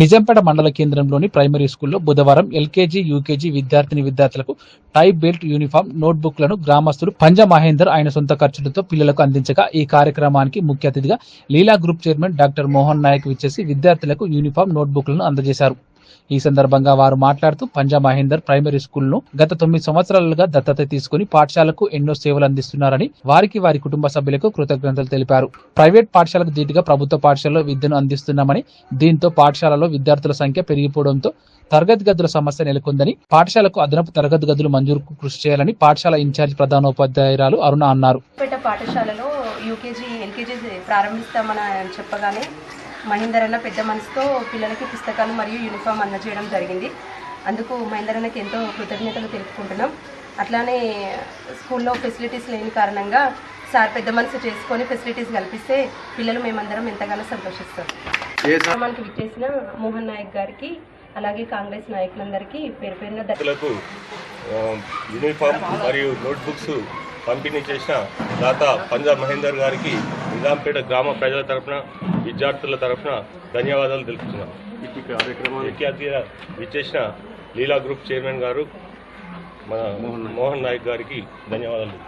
నిజాంపేట మండల కేంద్రంలోని ప్రైమరీ స్కూల్లో బుధవారం ఎల్కేజీ యూకేజీ విద్యార్థిని విద్యార్థులకు టై బెల్ట్ యూనిఫామ్ నోట్బుక్లను గ్రామస్తులు పంజ మహేందర్ ఆయన సొంత ఖర్చులతో పిల్లలకు అందించగా ఈ కార్యక్రమానికి ముఖ్య అతిథిగా Leela group chairman doctor Mohan Nayak విచ్చేసి విద్యార్థులకు యూనిఫామ్ నోట్బుక్లను అందజేశారు. ఈ సందర్భంగా వారు మాట్లాడుతూ పంజా మహేందర్ ప్రైమరీ స్కూల్ను గత తొమ్మిది సంవత్సరాలుగా దత్తత తీసుకుని పాఠశాలకు ఎన్నో సేవలు అందిస్తున్నారని వారికి వారి కుటుంబ సభ్యులకు కృతజ్ఞతలు తెలిపారు. ప్రైవేట్ పాఠశాలకు దీటుగా ప్రభుత్వ పాఠశాలలో విద్యను అందిస్తున్నామని దీంతో పాఠశాలలో విద్యార్థుల సంఖ్య పెరిగిపోవడంతో తరగతి గదుల సమస్య నెలకొందని పాఠశాలకు అదనపు తరగతి గదులు మంజూరుకు కృషి చేయాలని పాఠశాల ఇన్ఛార్జ్ ప్రధానోపాధ్యాయురాలు అరుణ అన్నారు. పాఠశాలలో యూకేజీ ఎల్కేజీ ప్రారంభిస్తామని చెప్పగానే మహేందర్ అన్న పెద్ద మనసుతో పిల్లలకి పుస్తకాలు మరియు యూనిఫామ్ అందజేయడం జరిగింది. అందుకు మహేందర్ అన్నకి ఎంతో కృతజ్ఞతలు తెలుపుకుంటున్నాం. అట్లానే స్కూల్లో ఫెసిలిటీస్ లేని కారణంగా సార్ పెద్ద మనసు చేసుకొని ఫెసిలిటీస్ కల్పిస్తే పిల్లలు మేమందరం ఎంతగానో సంతోషిస్తాం. మనకి విచ్చేసిన మోహన్ నాయక్ గారికి అలాగే కాంగ్రెస్ నాయకులందరికీ పేరు పేరున యూనిఫామ్ మరియు నోట్బుక్స్ పంపిణీ చేసిన దాత పంజాబ్ మహేందర్ గారికి నిజాంపేట గ్రామ ప్రజల తరఫున విద్యార్థుల తరఫున ధన్యవాదాలు తెలుపుతున్నాం అతిథిగా విచ్చేసిన లీలా గ్రూప్ చైర్మన్ గారు మన మోహన్ నాయక్ గారికి ధన్యవాదాలు.